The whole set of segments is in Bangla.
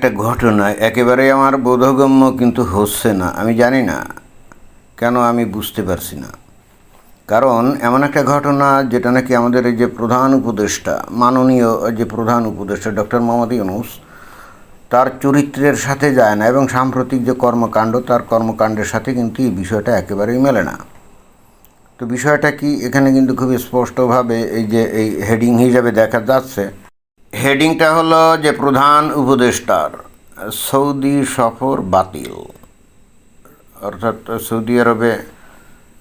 একটা ঘটনা, একেবারে আমার বোধগম্য কিন্তু হচ্ছে না। আমি জানি না। কেন আমি বুঝতে পারছি না। কারণ এমন একটা ঘটনা যেটা নাকি আমাদের এই যে প্রধান উপদেষ্টা, মাননীয় যে প্রধান উপদেষ্টা ডক্টর মোহাম্মদ ইউনুস, তার চরিত্রের সাথে যায় না এবং সাম্প্রতিক যে কর্মকাণ্ড, তার কর্মকাণ্ডের সাথে কিন্তু এই বিষয়টা একেবারেই মেলে না। তো বিষয়টা কি? এখানে কিন্তু খুবই স্পষ্টভাবে এই যে এই হেডিং হিসাবে দেখা যাচ্ছে। হেডিংটা হলো যে প্রধান উপদেষ্টার, সৌদি সফর বাতিল। অর্থাৎ সৌদি আরবে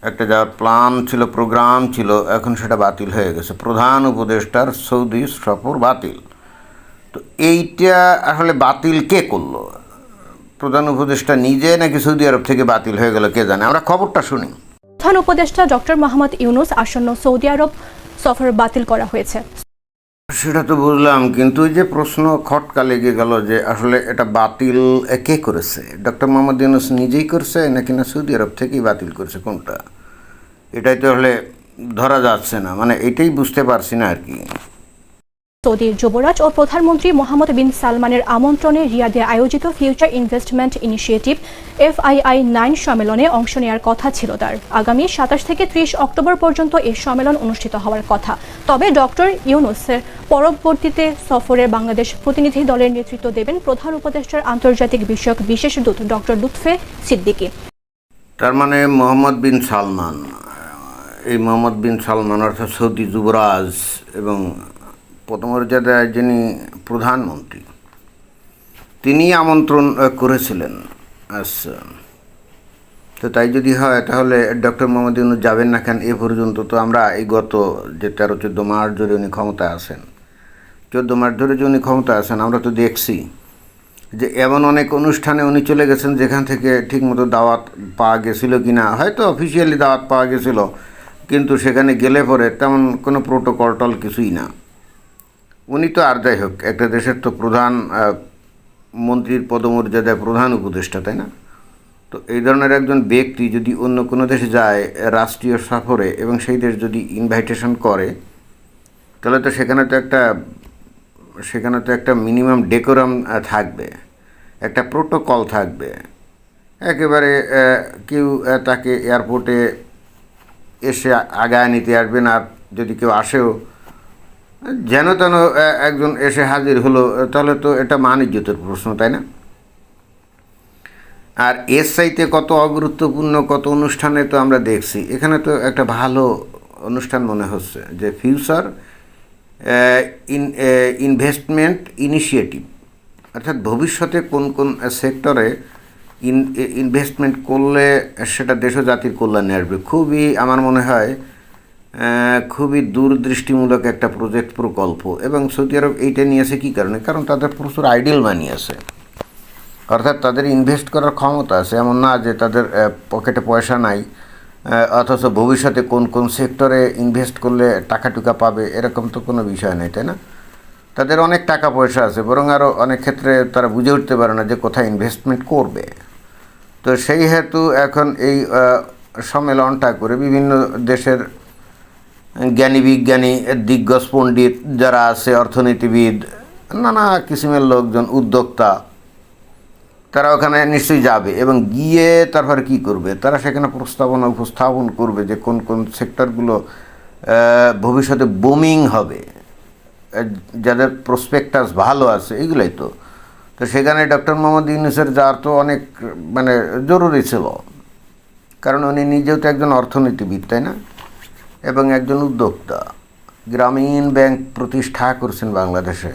একটা যাওয়ার প্ল্যান ছিল, প্রোগ্রাম ছিল, এখন সেটা বাতিল হয়ে গেছে। প্রধান উপদেষ্টার সৌদি সফর বাতিল। তো এইটা আসলে বাতিল কে করল? প্রধান উপদেষ্টা নিজে নাকি সৌদি আরব থেকে বাতিল হয়ে গেল, কে জানে? আমরা খবরটা শুনি। প্রধান উপদেষ্টা ডক্টর মোহাম্মদ ইউনুস আসন্ন সৌদি আরব সফর বাতিল করা হয়েছে। সেটা তো বুঝলাম, কিন্তু ওই যে প্রশ্ন খটকা লেগে গেল যে আসলে এটা বাতিল কে করেছে? ডক্টর মোহাম্মদ ইউনুস নিজেই করছে নাকি না সৌদি আরব থেকেই বাতিল করেছে? কোনটা? এটাই তো আসলে ধরা যাচ্ছে না মানে এটাই বুঝতে পারছি না আর কি। সৌদির যুবরাজ ও প্রধানমন্ত্রী মোহাম্মদ বিন সালমানের আমন্ত্রণে রিয়াদে আয়োজিত future investment initiative FII nine সম্মেলনে অংশ নেওয়ার কথা ছিল তার। আগামী সাতাশ থেকে ত্রিশ অক্টোবর পর্যন্ত এই সম্মেলন অনুষ্ঠিত হওয়ার কথা। তবে ডক্টর ইউনুসের পরবর্তীতে সফরে বাংলাদেশ প্রতিনিধি দলের নেতৃত্ব দেবেন প্রধান উপদেষ্টার আন্তর্জাতিক বিষয়ক বিশেষ দূত ডক্টর লুৎফে সিদ্দিকী। তার মানে মোহাম্মদ বিন সালমান, এই মোহাম্মদ বিন সালমান অর্থাৎ সৌদি যুবরাজ এবং প্রথমর্যাদায় যিনি প্রধানমন্ত্রী, তিনি আমন্ত্রণ করেছিলেন। আচ্ছা তো তাই যদি হয়, তাহলে ডক্টর মোহাম্মদ ইউনুস যাবেন না কেন? এ পর্যন্ত তো আমরা এই গত যে তেরো, চোদ্দ মাস ধরে উনি ক্ষমতায় আছেন, চোদ্দ মাস ধরে যে উনি ক্ষমতায় আছেন, আমরা তো দেখছি যে এমন অনেক অনুষ্ঠানে উনি চলে গেছেন যেখান থেকে ঠিকমতো দাওয়াত পাওয়া গেছিল কি না হয়তো অফিসিয়ালি দাওয়াত পাওয়া গেছিল, কিন্তু সেখানে গেলে পরে তেমন কোনো প্রোটোকল টল কিছুই না। উনি তো আর যাই হোক, একটা দেশের তো প্রধান মন্ত্রীর পদমর্যাদায় প্রধান উপদেষ্টা, তাই না? তো এই ধরনের একজন ব্যক্তি যদি অন্য কোনো দেশে যায় রাষ্ট্রীয় সফরে এবং সেই দেশ যদি ইনভাইটেশন করে, তাহলে তো সেখানে তো একটা, সেখানে তো একটা মিনিমাম ডেকোরাম থাকবে, একটা প্রোটোকল থাকবে। একেবারে কেউ তাকে এয়ারপোর্টে এসে আগায় নিতে আসবেন আর যদি কেউ আসেও যেন তেন একজন এসে হাজির হলো, তাহলে তো এটা মান ইজ্জতের প্রশ্ন, তাই না? আর এর চাইতে কত অগুরুত্বপূর্ণ, কত অনুষ্ঠানে তো আমরা দেখছি। এখানে তো একটা ভালো অনুষ্ঠান মনে হচ্ছে, যে ফিউচার ইন ইনভেস্টমেন্ট ইনিশিয়েটিভ। অর্থাৎ ভবিষ্যতে কোন কোন সেক্টরে ইন ইনভেস্টমেন্ট করলে সেটা দেশ জাতির কল্যাণে আসবে। খুবই আমার মনে হয় খুবই দূরদৃষ্টিমূলক একটা প্রজেক্ট প্রকল্প। এবং সৌদি আরব এইটা নিয়েছে কী কারণে? কারণ তাদের প্রচুর আইডিয়াল মানি আছে। অর্থাৎ তাদের ইনভেস্ট করার ক্ষমতা আছে। এমন না যে তাদের পকেটে পয়সা নাই অথচ ভবিষ্যতে কোন কোন সেক্টরে ইনভেস্ট করলে টাকা টুকা পাবে, এরকম তো কোনো বিষয় নেই, তাই না? তাদের অনেক টাকা পয়সা আছে, বরং আরও অনেক ক্ষেত্রে তারা বুঝে উঠতে পারে না যে কোথায় ইনভেস্টমেন্ট করবে। তো সেই হেতু এখন এই সম্মেলনটা করে বিভিন্ন দেশের জ্ঞানী বিজ্ঞানী, দিগ্গজ পণ্ডিত যারা আছে, অর্থনীতিবিদ, নানা কিসিমের লোকজন, উদ্যোক্তা, তারা ওখানে নিশ্চয়ই যাবে এবং গিয়ে তারপরে কি করবে? তারা সেখানে প্রস্তাবনা উপস্থাপন করবে যে কোন কোন সেক্টরগুলো ভবিষ্যতে বুমিং হবে। যাদের প্রসপেক্টাস ভালো আছে, এগুলোই তো। তো সেখানে ডক্টর মোহাম্মদ ইউনুসের যাওয়ার তো অনেক মানে জরুরি ছিল। কারণ উনি নিজেও তো একজন অর্থনীতিবিদ, তাই না? এবং একজন উদ্যোক্তা। গ্রামীণ ব্যাংক প্রতিষ্ঠা করছেন বাংলাদেশে।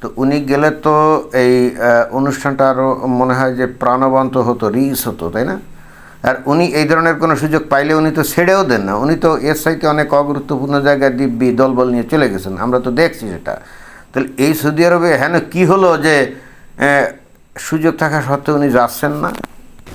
তো উনি গেলে তো এই অনুষ্ঠানটা আরও মনে হয় যে প্রাণবন্ত হতো রিস হতো, তাই না? আর উনি এই ধরনের কোনো সুযোগ পাইলে উনি তো ছেড়েও দেন না। উনি তো এর সাইতে অনেক অগুরুত্বপূর্ণ জায়গায় দিব্যি দলবল নিয়ে চলে গেছেন। আমরা তো দেখছি সেটা। তাহলে এই সৌদি আরবে হেন কী হলো যে সুযোগ থাকা সত্ত্বেও উনি যাচ্ছেন না?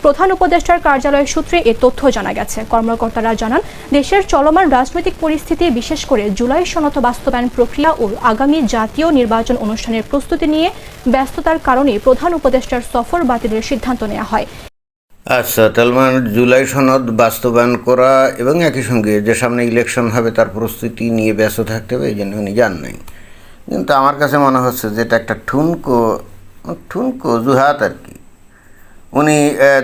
প্রধান উপদেষ্টার কার্যালয়ের সূত্রে এ তথ্য জানা গেছে। কর্মকর্তারা জানান, দেশের চলমান রাজনৈতিক পরিস্থিতি, বিশেষ করে জুলাই সনত বাস্তবায়ন প্রক্রিয়া ও আগামী জাতীয় নির্বাচন অনুষ্ঠানের প্রস্তুতি নিয়ে ব্যস্ততার কারণে প্রধান উপদেষ্টার সফর বাতিলের সিদ্ধান্ত নেওয়া হয়। আচ্ছা তাহলে মানে জুলাই সনদ বাস্তবায়ন করা এবং একই সঙ্গে যে সামনে ইলেকশন হবে তার প্রস্তুতি নিয়ে ব্যস্ত থাকতে হবে, এই জন্য উনি যান নাই। কিন্তু আমার কাছে মনে হচ্ছে যে এটা একটা ঠুনকো ঠুনকো জুহাত আর কি। উনি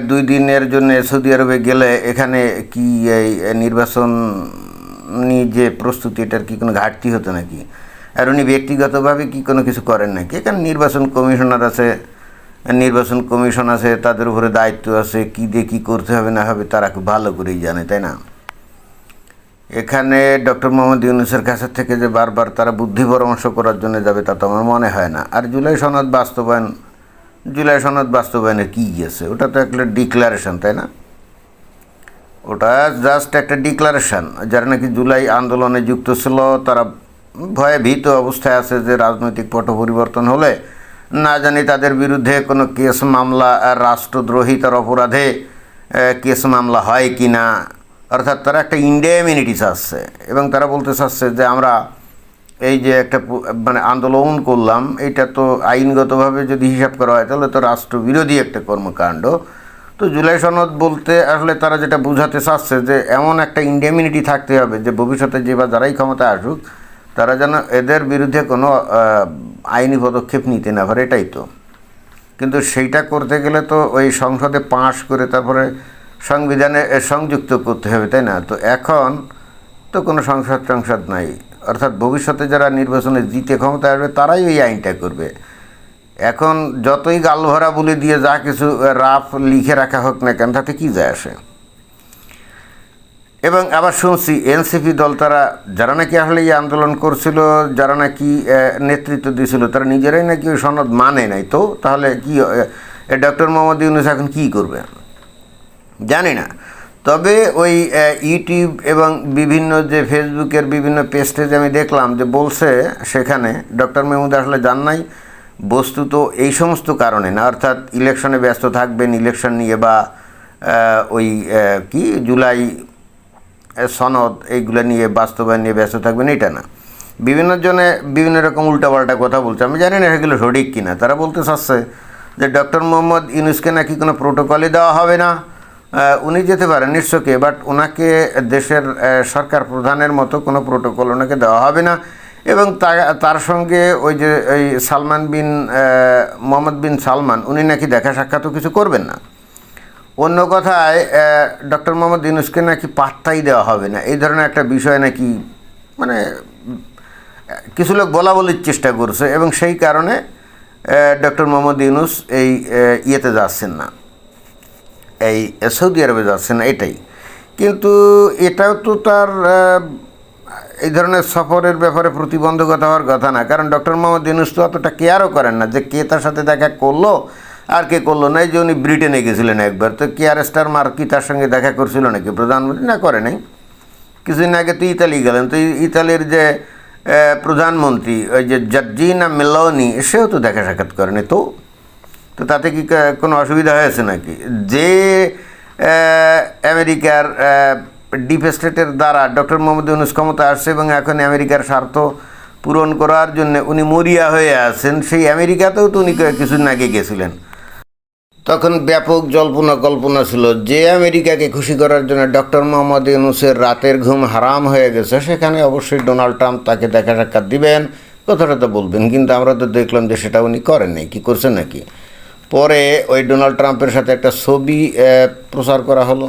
দুই দিনের জন্য সৌদি আরবে গেলে এখানে কি এই নির্বাচন নিয়ে যে প্রস্তুতি, এটার কি কোনো ঘাটতি হতো নাকি? আর উনি ব্যক্তিগতভাবে কি কোনো কিছু করেন নাকি? এখানে নির্বাচন কমিশনার আছে, নির্বাচন কমিশন আছে, তাদের উপরে দায়িত্ব আছে, কি দিয়ে কী করতে হবে, না হবে, তারা খুব ভালো করেই জানে, তাই না? এখানে ডক্টর মোহাম্মদ ইউনুসের কাছে থেকে যে বারবার তারা বুদ্ধি পরামর্শ করার জন্য যাবে, তা তো আমার মনে হয় না। আর জুলাই সনদ বাস্তবায়ন জুলাই সনদ বাস্তবায়নে কী গিয়েছে ওটা তো একটা ডিক্লারেশন তাই না? ওটা জাস্ট একটা ডিক্লারেশন যারা নাকি জুলাই আন্দোলনে যুক্ত ছিল, তারা ভয়ে ভীত অবস্থায় আছে যে রাজনৈতিক পট পরিবর্তন হলে, না জানি তাদের বিরুদ্ধে কোনো কেস মামলা রাষ্ট্রদ্রোহিতার অপরাধে কেস মামলা হয় কি না অর্থাৎ তারা একটা ইন্ডেমিনিটি চাচ্ছে এবং তারা বলতে চাচ্ছে যে আমরা এই যে একটা মানে আন্দোলন করলাম, এটা তো আইনগতভাবে যদি হিসাব করা হয়, তাহলে তো রাষ্ট্রবিরোধী একটা কর্মকাণ্ড। তো জুলাই সনদ বলতে আসলে তারা যেটা বোঝাতে চাচ্ছে যে, এমন একটা ইন্ডেমিনিটি থাকতে হবে যে, ভবিষ্যতে যে বা যারাই ক্ষমতা আসুক, তারা যেন এদের বিরুদ্ধে কোনো আইনি পদক্ষেপ নিতে না পারে, এটাই তো। কিন্তু সেইটা করতে গেলে তো ওই সংসদে পাশ করে তারপরে সংবিধানে সংযুক্ত করতে হবে, তাই না? তো এখন তো কোনো সংসদ সংসদ নাই। অর্থাৎ ভবিষ্যতে যারা নির্বাচনে জিতে ক্ষমতা আসবে, তারাই ওই আইনটা করবে। এখন যতই গালভরা বলে দিয়ে যা কিছু রাফ লিখে রাখা হোক না কেন, তাতে কী যায় আসে? এবং আবার শুনছি, এনসিপি দল তারা, যারা নাকি আসলে এই আন্দোলন করছিল, যারা নাকি নেতৃত্ব দিয়েছিল তারা নিজেরাই নাকি ওই সনদ মানে নাই। তো তাহলে কি ডক্টর মোহাম্মদ ইউনুস এখন কী করবে? জানি না। তবে ওই ইউটিউব এবং বিভিন্ন যে ফেসবুকের বিভিন্ন পেজটেজ আমি দেখলাম যে বলছে সেখানে ডক্টর মেহমুদ আসলে জান নাই, বস্তুত এই সমস্ত কারণে না, অর্থাৎ ইলেকশনে ব্যস্ত থাকবেন, ইলেকশন নিয়ে বা ওই কি জুলাই সনদ এইগুলো নিয়ে বাস্তবায়ন নিয়ে ব্যস্ত থাকবেন এটা না। বিভিন্ন জনে বিভিন্ন রকম উল্টাপাল্টা কথা বলছে, আমি জানি না সেগুলো সঠিক কিনা। তারা বলতে চাচ্ছে যে ডক্টর মোহাম্মদ ইউনুসকে নাকি কোনো প্রোটোকলই দেওয়া হবে না। উনি যেতে পারেন নিশ্চয়কে বাট ওনাকে দেশের সরকার প্রধানের মতো কোনো প্রোটোকল ওনাকে দেওয়া হবে না। এবং তার সঙ্গে ওই যে ওই সালমান বিন মোহাম্মদ বিন সালমান, উনি নাকি দেখা সাক্ষাৎও কিছু করবেন না। অন্য কথায় ডক্টর মোহাম্মদ ইউনুসকে নাকি পাত্তাই দেওয়া হবে না। এই ধরনের একটা বিষয় নাকি মানে কিছু লোক বলা বলির চেষ্টা করছে এবং সেই কারণে ডক্টর মোহাম্মদ ইউনুস এই ইয়েতে যাচ্ছেন না। এই সৌদি আরবে যাচ্ছেন এটাই। কিন্তু এটাও তো তার এই ধরনের সফরের ব্যাপারে প্রতিবন্ধকতা হওয়ার কথা না। কারণ ডক্টর মোহাম্মদ ইউনুস তো অতটা কেয়ারও করেন না যে কে তার সাথে দেখা করল আর কে করল না। এই যে উনি ব্রিটেনে গেছিলেন একবার, তো কেয়ার স্টার মার কি তার সঙ্গে দেখা করছিল নাকি? প্রধানমন্ত্রী না করে নাই। কিছুদিন আগে তো ইতালি গেলেন, তো ইতালির যে প্রধানমন্ত্রী, ওই যে জর্জিনা মেলোনি, সেও তো দেখা সাক্ষাৎ করেনি। তো তো তাতে কি কোনো অসুবিধা হয়েছে নাকি? যে আমেরিকার ডিপ স্টেটের দ্বারা ডক্টর মোহাম্মদ ইউনুস ক্ষমতা আসছে এবং এখন আমেরিকার স্বার্থ পূরণ করার জন্য উনি মরিয়া হয়ে আছেন, সেই আমেরিকাতেও তো উনি কিছুদিন আগে গেছিলেন। তখন ব্যাপক জল্পনা কল্পনা ছিল যে আমেরিকাকে খুশি করার জন্য ডক্টর মোহাম্মদ ইউনুসের রাতের ঘুম হারাম হয়ে গেছে, সেখানে অবশ্যই ডোনাল্ড ট্রাম্প তাকে দেখা সাক্ষাৎ দিবেন, কথাটা তো বলবেন, কিন্তু আমরা তো দেখলাম যে সেটা উনি করেন নাই কি করছেন নাকি? পরে ওই ডোনাল্ড ট্রাম্পের সাথে একটা ছবি প্রচার করা হলো।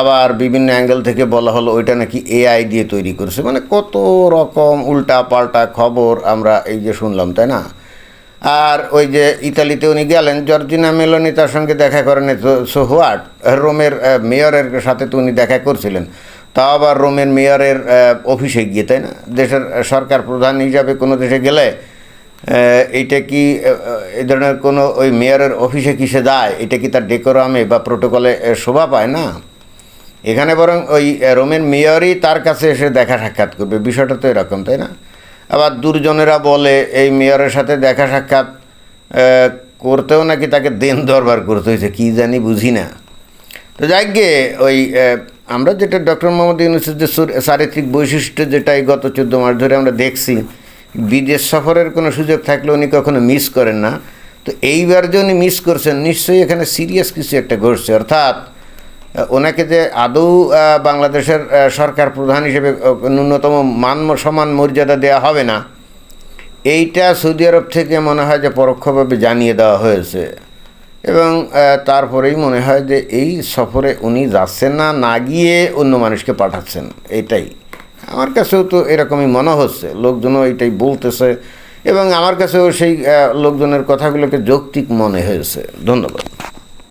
আবার বিভিন্ন অ্যাঙ্গেল থেকে বলা হলো ওইটা নাকি এআই দিয়ে তৈরি করেছে। মানে কত রকম উল্টা পাল্টা খবর আমরা এই যে শুনলাম, তাই না? আর ওই যে ইতালিতে উনি গেলেন, জর্জিনা মেলোনি তার সঙ্গে দেখা করেন সো হোয়াট? রোমের মেয়রের সাথে তো উনি দেখা করছিলেন। তাও আবার রোমের মেয়রের অফিসে গিয়ে, তাই না? দেশের সরকার প্রধান হিসাবে কোনো দেশে গেলে এইটা কি এই ধরনের কোনো ওই মেয়রের অফিসে কিসে যায়? এটা কি তার ডেকোরামে বা প্রোটোকলে শোভা পায় না? এখানে বরং ওই রোমের মেয়রই তার কাছে এসে দেখা সাক্ষাৎ করবে। বিষয়টা তো এরকম, তাই না? আবার দুর্জনেরা বলে, এই মেয়রের সাথে দেখা সাক্ষাৎ করতেও নাকি তাকে দেন দরবার করতে হয়েছে, কী জানি বুঝি না। তো যাই গিয়ে ওই আমরা যেটা ডক্টর মোহাম্মদ ইউনুসের যে চারিত্রিক বৈশিষ্ট্য যেটা এই গত চোদ্দ মাস ধরে আমরা দেখছি বিদেশ সফরের কোনো সুযোগ থাকলে উনি কখনো মিস করেন না। তো এইবার যে উনি মিস করছেন, নিশ্চয়ই এখানে সিরিয়াস কিছু একটা ঘটছে। অর্থাৎ ওনাকে যে আদৌ বাংলাদেশের সরকার প্রধান হিসেবে ন্যূনতম মান সমান মর্যাদা দেওয়া হবে না, এইটা সৌদি আরব থেকে মনে হয় যে পরোক্ষভাবে জানিয়ে দেওয়া হয়েছে। এবং তারপরেই মনে হয় যে এই সফরে উনি যাচ্ছেন না না গিয়ে অন্য মানুষকে পাঠাচ্ছেন। এটাই। আমার কাছেও তো এরকমই মনে হচ্ছে। লোকজনও এটাই বলতেছে এবং আমার কাছেও সেই লোকজনের কথাগুলোকে যৌক্তিক মনে হয়েছে। ধন্যবাদ।